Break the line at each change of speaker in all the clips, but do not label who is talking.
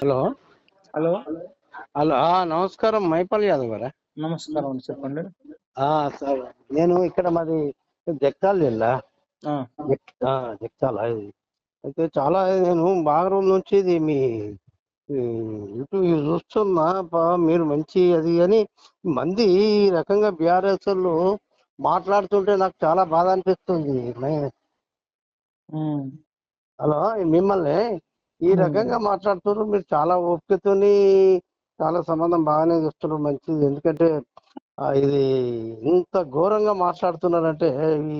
Hello
hello
hello నమస్కారం మైపాల్ యాదవ్ గారా?
నమస్కారం అండి చెప్పండి.
సార్. నేను ఇక్కడ మాది జగ్తాల జిల్లా. జగ్తాల ఇది. అయితే చాలా నేను బాగా రోజుల నుంచి ఇది మీ యూట్యూబ్ చూస్తున్నా బా మీరు మంచి అది అని మంది ఈ రకంగా బీఆర్ఎస్ వాళ్ళు మాట్లాడుతుంటే నాకు చాలా బాధ అనిపిస్తుంది. హలో మిమ్మల్ని ఈ. రకంగా మాట్లాడుతున్నారు. మీరు చాలా ఓపికతోని చాలా సంబంధం బాగానే చూస్తున్నారు. మంచిది. ఎందుకంటే ఇది ఇంత ఘోరంగా మాట్లాడుతున్నారంటే ఈ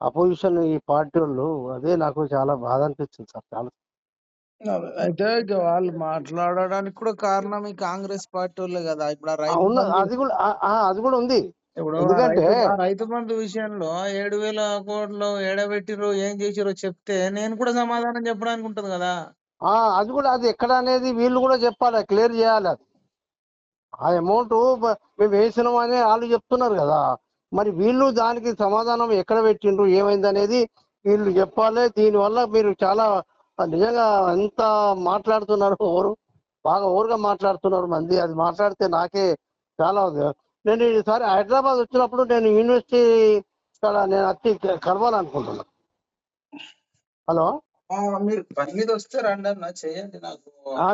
అపోజిషన్ ఈ పార్టీ వాళ్ళు అదే నాకు చాలా బాధ అనిపిస్తుంది సార్. చాలా.
అయితే ఇక వాళ్ళు మాట్లాడడానికి కూడా కారణం ఈ కాంగ్రెస్ పార్టీ వాళ్ళే కదా. ఇప్పుడు
అది కూడా అది కూడా ఉంది. ఎందుకంటే
రైతు బంధు విషయంలో ఏడు వేల కోట్లు ఏడబెట్టిరు ఏం చేసిరో చెప్తే నేను కూడా సమాధానం చెప్పడానికి ఉంటది కదా.
అది కూడా అది ఎక్కడ అనేది వీళ్ళు కూడా చెప్పాలి క్లియర్ చేయాలి అది. ఆ అమౌంట్ మేము వేసినామని వాళ్ళు చెప్తున్నారు కదా. మరి వీళ్ళు దానికి సమాధానం ఎక్కడ పెట్టిండ్రు ఏమైంది అనేది వీళ్ళు చెప్పాలి. దీనివల్ల మీరు చాలా నిజంగా ఎంత మాట్లాడుతున్నారు ఓరు బాగా ఓరుగా మాట్లాడుతున్నారు మంది. అది మాట్లాడితే నాకే చాలా నేను ఈసారి హైదరాబాద్ వచ్చినప్పుడు నేను యూనివర్సిటీ ఇక్కడ నేను వచ్చి కలవాలనుకుంటున్నాను హలో?
మీరు పని మీద వస్తే రండి అన్న చేయండి నాకు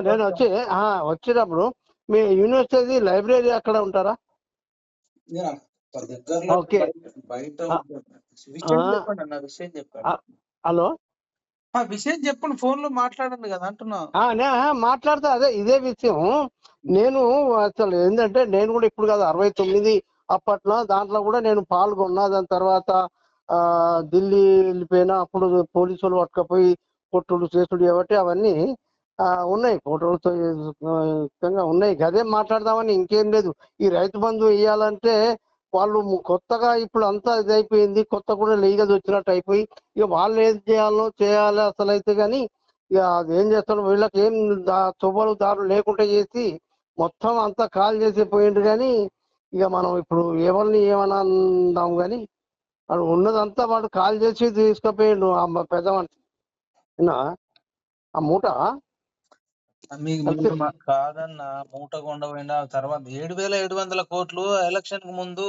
నేను వచ్చి ఆ, వచ్చినప్పుడు మీ యూనివర్సిటీ లైబ్రరీ అక్కడ ఉంటారా
దగ్గరలో
ఓకే.
బయట-. విషయం. చెప్పండి.
హలో
విషయం చెప్పండి ఫోన్లో మాట్లాడండి కదా అంటున్నా
మాట్లాడతా అదే ఇదే విషయం నేను అసలు ఏంటంటే నేను కూడా ఇప్పుడు కాదు అరవై తొమ్మిది అప్పట్లో దాంట్లో కూడా నేను పాల్గొన్నా దాని తర్వాత ఢిల్లీ వెళ్ళిపోయినా అప్పుడు పోలీసులు పట్టుకపోయి కొట్టుడు చేసుడు కాబట్టి అవన్నీ ఆ, ఉన్నాయి. ఫోటోలతో ఉన్నాయి. అదే మాట్లాడదామని ఇంకేం లేదు. ఈ రైతు బంధు వేయాలంటే వాళ్ళు కొత్తగా ఇప్పుడు అంతా ఇది అయిపోయింది కొత్త కూడా లీగల్ వచ్చినట్టు అయిపోయి ఇక వాళ్ళు ఏది చేయాలో చేయాలి అసలు అయితే కానీ ఇక అది ఏం చేస్తారు వీళ్ళకి ఏం తువ్వలు దారులు లేకుండా చేసి మొత్తం అంతా కాల్ చేసి పోయిండు కానీ ఇక మనం ఇప్పుడు ఎవరిని ఏమన్నా అందాం కానీ వాడు ఉన్నదంతా వాడు కాల్ చేసి తీసుకుపోయిండు ఆ పెద్ద మనిషి? ఆ మూట?
మీకు కాదన్న మూట కొండ పోయిన తర్వాత ఏడు వేల ఏడు వందల కోట్లు ఎలక్షన్కు ముందు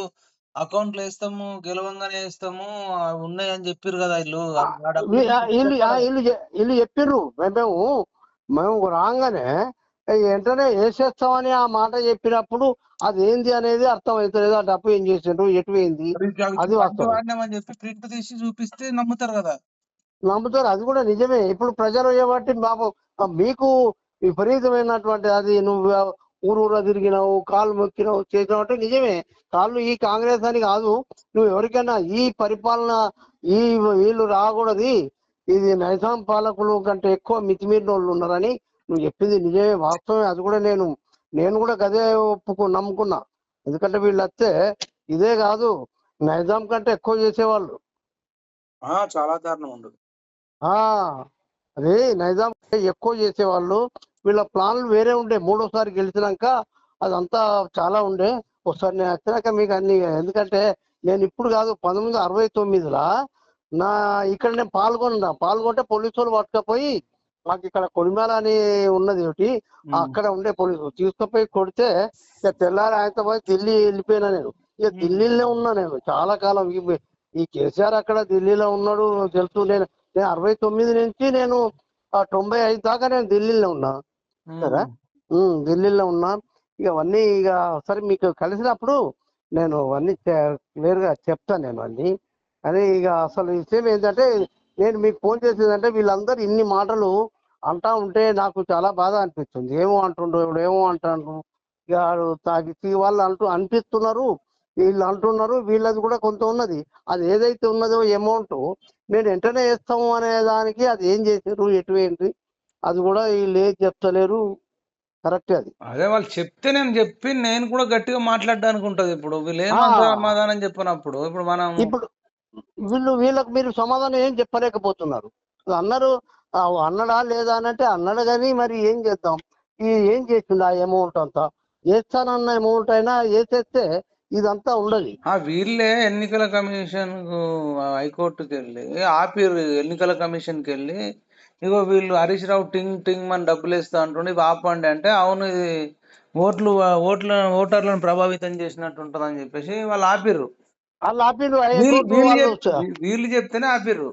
అకౌంట్లో వేస్తాము గెలవంగానే వేస్తాము అవి ఉన్నాయి అని చెప్పారు కదా వీళ్ళు
వీళ్ళు ఆ
చెప్పాలి.
వీళ్ళు చె- వీళ్ళు చెప్పిర్రు. మే- మేము మేము రాగానే వెంటనే వేసేస్తామని ఆ మాట చెప్పినప్పుడు అది ఏంది అనేది అర్థం అవుతలేదు ఆ డబ్బు ఏం చేసిండ్రు? ఎటు
అవి
అది
చెప్పి ప్రింట్ తీసి చూపిస్తే నమ్ముతారు కదా.
నమ్ముతారు. అది కూడా నిజమే. ఇప్పుడు ప్రజలు ఏబట్టి బాబు మీకు విపరీతమైనటువంటి అది నువ్వు ఊరు ఊరా తిరిగినావు కాళ్ళు మొక్కినావు చేసినావు అంటే నిజమే. కాళ్ళు ఈ కాంగ్రెస్ అని కాదు. నువ్వు ఎవరికైనా ఈ పరిపాలన ఈ వీళ్ళు రాకూడదు. ఇది నైజాం పాలకులు కంటే ఎక్కువ మితిమీరిన వాళ్ళు ఉన్నారని నువ్వు చెప్పింది నిజమే వాస్తవమే అది కూడా నేను నేను కూడా గదే ఒప్పుకు నమ్ముకున్నా. ఎందుకంటే వీళ్ళు వస్తే ఇదే కాదు నైజాం కంటే ఎక్కువ చేసేవాళ్ళు.
చాలా దారుణం ఉండదు
ఆ అదే నైజాం ఎక్కువ చేసేవాళ్ళు. వీళ్ళ ప్లాన్లు వేరే ఉండే మూడోసారి గెలిచినాక అదంతా చాలా ఉండే. ఒకసారి నేను వచ్చినాక మీకు అన్ని ఎందుకంటే నేను ఇప్పుడు కాదు పంతొమ్మిది అరవై తొమ్మిదిలా నా ఇక్కడ నేను పాల్గొన్నా. పాల్గొంటే పోలీసు వాళ్ళు పట్టుకపోయి మాకు ఇక్కడ కొడిమేల అని ఉన్నది ఒకటి. అక్కడ ఉండే పోలీసు తీసుకుపోయి కొడితే ఇక తెల్లారి ఆయనతో పోయి ఢిల్లీ వెళ్ళిపోయినా నేను. ఇక. ఢిల్లీలోనే ఉన్నా నేను. చాలా కాలం ఈ- కేసీఆర్ అక్కడ ఢిల్లీలో ఉన్నాడు తెలుసు. నేను నేను అరవై తొమ్మిది నుంచి నేను తొంభై ఐదు దాకా నేను ఢిల్లీలో ఉన్నా. సరే? ఢిల్లీలో ఉన్నా. ఇక అవన్నీ ఇక సరే మీకు కలిసినప్పుడు నేను అవన్నీ క్లియర్గా చెప్తాను నేను అన్ని అని ఇక అసలు విషయం ఏంటంటే నేను మీకు ఫోన్ చేసేదంటే వీళ్ళందరూ ఇన్ని మాటలు అంటా ఉంటే నాకు చాలా బాధ అనిపిస్తుంది. ఏమో అంటుండ్రు ఇప్పుడు ఏమో ఆడు తాగి వాళ్ళు అంటూ అనిపిస్తున్నారు వీళ్ళు అంటున్నారు వీళ్ళది కూడా కొంత ఉన్నది. అది ఏదైతే ఉన్నదో అమౌంట్ నేను వెంటనే వేస్తాము అనే దానికి అది ఏం చేశారు ఎటు ఏంటి అది కూడా వీళ్ళు ఏం చెప్తలేరు. కరెక్ట్ అది.
అదే వాళ్ళు చెప్తే నేను చెప్పి నేను కూడా గట్టిగా మాట్లాడడానికి ఉంటది ఇప్పుడు. వీళ్ళు ఏం. సమాధానం చెప్పినప్పుడు? ఇప్పుడు మనం
ఇప్పుడు వీళ్ళు వీళ్ళకి మీరు సమాధానం ఏం చెప్పలేకపోతున్నారు. అన్నారు అన్నడా లేదా అని అంటే అన్నాడు కానీ మరి ఏం చేద్దాం? ఈ ఏం చేసింది ఆ అమౌంట్ అంతా? వేస్తానన్న అమౌంట్ అయినా వేసేస్తే ఇదంతా ఉండదు.
ఆ వీళ్ళే ఎన్నికల కమిషన్ హైకోర్టుకి వెళ్ళి ఆపిర్రు ఎన్నికల కమిషన్కి వెళ్ళి ఇగో వీళ్ళు హరీష్ రావు టింగ్ టింగ్ అని డబ్బులు ఇస్తా అంటుండే ఇవి ఆపండి అంటే అవును ఇది ఓట్లు ఓట్ల ఓటర్లను ప్రభావితం చేసినట్టు ఉంటదని చెప్పేసి వాళ్ళు ఆపిర్రు.
వాళ్ళు ఆపిండు
వీళ్ళు చెప్తేనే ఆపిర్రు.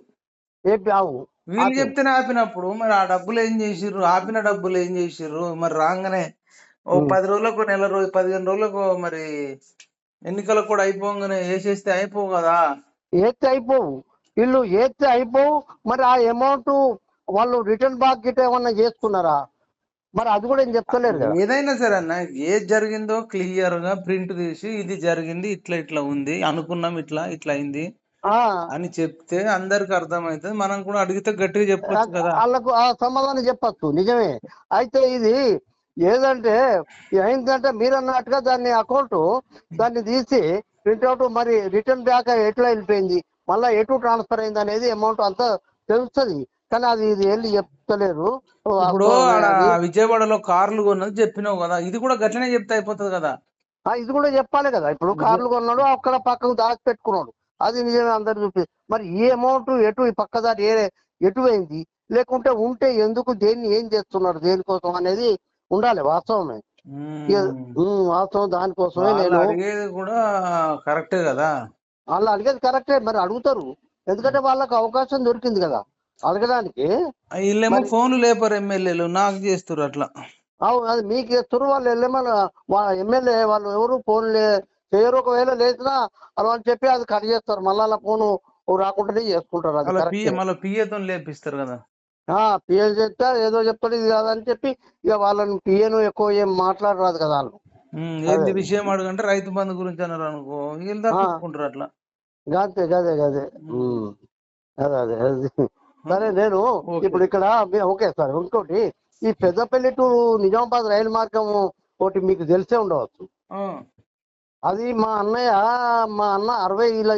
ఏపీ ఆవు
వీళ్ళు. చెప్తేనే ఆపినప్పుడు మరి ఆ డబ్బులు ఏం చేసిర్రు? ఆపిన డబ్బులు ఏం చేసిర్రు? మరి రాగానే ఓ. పది రోజులకు నెల రోజు పదిహేను రోజులకు మరి ఎన్నికలకు కూడా అయిపోగానే వేసేస్తే అయిపోవు కదా.
ఏత్తే అయిపోవు. వీళ్ళు ఏత్తే అయిపోవు మరి ఆ అమౌంట్ వాళ్ళు రిటర్న్ బ్యాక్ గిట్ ఏమన్నా చేసుకున్నారా? మరి అది కూడా ఏం చెప్తలేరు కదా.
ఏదైనా సరే అన్న ఏది జరిగిందో క్లియర్గా ప్రింట్ తీసి ఇది జరిగింది ఇట్లా ఇట్లా ఉంది అనుకున్నాం ఇట్లా ఇట్లా అయింది అని చెప్తే అందరికి అర్థమవుతుంది. మనం కూడా అడిగితే గట్టిగా చెప్పొచ్చు కదా.
వాళ్ళకు ఆ సమాధానం చెప్పచ్చు నిజమే. అయితే ఇది ఏదంటే ఏంటంటే మీరు అన్నట్టుగా దాన్ని అకౌంట్ దాన్ని తీసి ప్రింట్అవుట్ మరి రిటర్న్ బ్యాక్ ఎట్లా వెళ్ళిపోయింది? మళ్ళా ఎటు ట్రాన్స్ఫర్ అయింది అనేది అమౌంట్ అంతా తెలుస్తుంది. కానీ అది ఇది వెళ్ళి చెప్తలేరు.
ఇప్పుడు ఆడ. విజయవాడలో కార్లు కొన్నది చెప్పినావు కదా ఇది కూడా గట్లనే చెప్తే అయిపోతుంది కదా.
ఆ, ఇది కూడా చెప్పాలి కదా. ఇప్పుడు కార్లు కొన్నాడు అక్కడ పక్కకు దాచి పెట్టుకున్నాడు. అది నిజమే అందరు చూపి మరి ఈ అమౌంట్ ఎటు ఈ పక్క దాటి ఏ ఎటు పోయింది లేకుంటే ఉంటే ఎందుకు దేన్ని ఏం చేస్తున్నారు? దేనికోసం అనేది ఉండాలి వాస్తవమే. వాస్తవం దానికోసమే నేను
అడిగేది కూడా కరెక్టే కదా.
వాళ్ళు అడిగేది కరెక్టే మరి అడుగుతారు. ఎందుకంటే వాళ్ళకి అవకాశం దొరికింది కదా. అడగడానికి
వీళ్ళేమో ఫోన్లు లేపరు ఎమ్మెల్యేలు నాకు చేస్తారు అట్లా.
అవును అది మీకు ఇస్తారు వాళ్ళు వెళ్ళమని వాళ్ళ ఎమ్మెల్యే వాళ్ళు ఎవరు ఫోన్ లే చేయరు ఒకవేళ లేచినా అలా అని చెప్పి అది కట్ చేస్తారు. మళ్ళీ అలా ఫోన్ రాకుండానే చేసుకుంటారు అది
మళ్ళీ పిఏతో లేపిస్తారు కదా.
పిఏ చెప్తే ఏదో చెప్తాడు ఇది కాదని చెప్పి ఇక వాళ్ళని పిఏను ఎక్కువ ఏం మాట్లాడరాదు కదా వాళ్ళు.
ఏంది. విషయం అడగంటే రైతు బంధు గురించి అన్నారు అనుకో వీళ్ళు అట్లా.
గదే గదే. గదే అదే అది. సరే నేను. ఇప్పుడు ఇక్కడ ఓకే సార్ ఇంకోటి ఈ పెద్దపల్లి టు నిజామాబాద్ రైలు మార్గం ఒకటి మీకు తెలిసే ఉండవచ్చు. అది మా అన్నయ్య మా అన్న అరవై ఇలా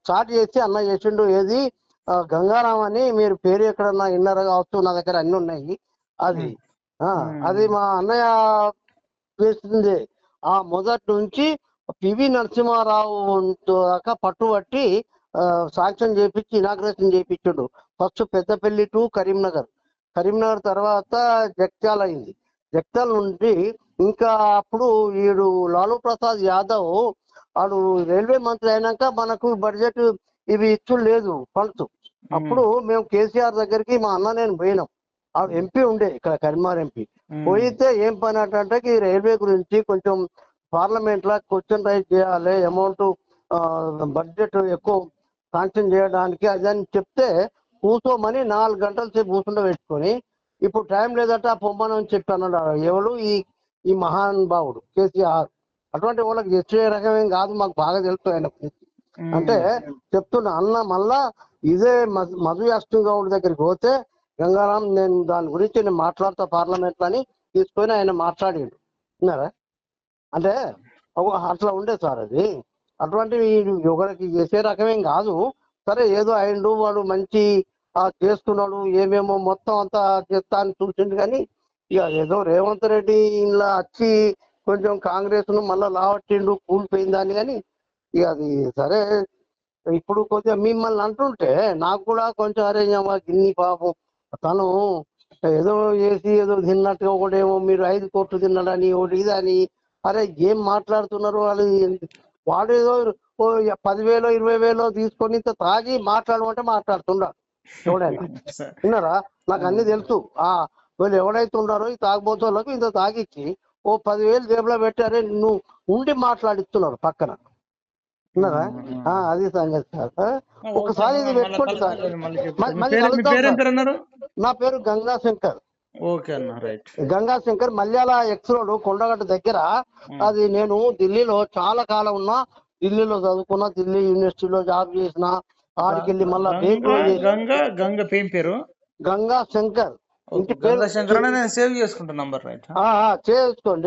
స్టార్ట్ చేసి అన్న చేసిండు. ఏది? గంగారాం అని మీరు పేరు ఎక్కడన్నా విన్నారా కావచ్చు నా దగ్గర అన్ని ఉన్నాయి. అది. అది మా అన్నయ్య చేసింది. ఆ మొదటి నుంచి పివి నరసింహారావు దాకా పట్టుబట్టి శాంక్షన్ చేపించి inauguration చేపించాడు. First Peddapalli to Karimnagar. Karimnagar తర్వాత జగిత్యాల అయింది. జగిత్యాల నుండి ఇంకా అప్పుడు వీడు లాలూ ప్రసాద్ యాదవ్ వాడు రైల్వే మంత్రి అయినాక మనకు బడ్జెట్ ఇవి ఇచ్చు లేదు ఫండ్స్ అప్పుడు మేము కేసీఆర్ దగ్గరికి మా అన్న నేను పోయినాం. ఆ ఎంపీ ఉండే ఇక్కడ కరీంనగర్ ఎంపీ. పోయితే ఏం పని అంటే ఈ రైల్వే గురించి కొంచెం పార్లమెంట్లో క్వశ్చన్ రైజ్ చేయాలి అమౌంట్ బడ్జెట్ ఎక్కువ శాంక్షన్ చేయడానికి అది అని చెప్తే కూర్చోమని నాలుగు గంటల సేపు కూర్చుండ పెట్టుకొని ఇప్పుడు టైం లేదట పొమ్మని చెప్పి అన్నాడు ఎవడు ఈ ఈ మహానుభావుడు కేసీఆర్. అటువంటి వాళ్ళకి చేసే రకమేం కాదు మాకు బాగా తెలుసు ఆయన అంటే చెప్తున్నా అన్న మళ్ళా ఇదే మధు- యాస్టింగ్ గౌడ్ దగ్గరికి పోతే గంగారాం నేను దాని గురించి నేను మాట్లాడతా పార్లమెంట్ అని తీసుకొని ఆయన మాట్లాడిండు. అంటే అట్లా ఉండే సార్ అది. అటువంటివి ఒకరికి చేసే రకమేం కాదు. సరే ఏదో అయిండు వాడు మంచి ఆ చేస్తున్నాడు ఏమేమో మొత్తం అంతా చేస్తా అని చూసిండు కానీ ఇక ఏదో రేవంత్ రెడ్డి ఇలా వచ్చి కొంచెం కాంగ్రెస్ను మళ్ళా లావట్టిండు కూలిపోయిందని కానీ ఇక అది సరే ఇప్పుడు కొద్దిగా మిమ్మల్ని అంటుంటే నాకు కూడా కొంచెం అరే అమ్మ గిన్ని పాపం. తను ఏదో చేసి ఏదో తిన్నట్టుగా ఒకటేమో మీరు ఐదు కోట్లు తిన్నాడని ఒకటి ఇదని అరే ఏం మాట్లాడుతున్నారు వాళ్ళు? వాడు ఏదో పదివేలో ఇరవై వేలో తీసుకొని ఇంత తాగి మాట్లాడమంటే మాట్లాడుతున్నాడు ఎవడైనా. విన్నారా? నాకు అన్ని తెలుసు. ఆ వీళ్ళు ఎవడైతే ఉన్నారో ఈ తాగుబోతులకు ఇంత తాగిచ్చి ఓ పదివేలు జేబులో పెట్టారే నువ్వు ఉండి మాట్లాడిస్తున్నారు పక్కన. విన్నారా? ఆ, అది సంగతి సార్. ఒకసారి ఇది పెట్టుకోండి సార్. నా పేరు గంగా శంకర్
ఓకే అన్న right.
Ganga Shankar Malyala X road Kondagattu దగ్గర. అది నేను ఢిల్లీలో చాలా కాలం ఉన్నా ఢిల్లీలో చదువుకున్నా ఢిల్లీ యూనివర్సిటీలో జాబ్ చేసిన ఆడికెళ్ళి మళ్ళా.
గంగ పేరు
గంగా శంకర్. ఇంటి పేరు
శంకర్ నేను సేవ్ చేసుకుంటా నంబర్ రైట్.
చేసుకోండి.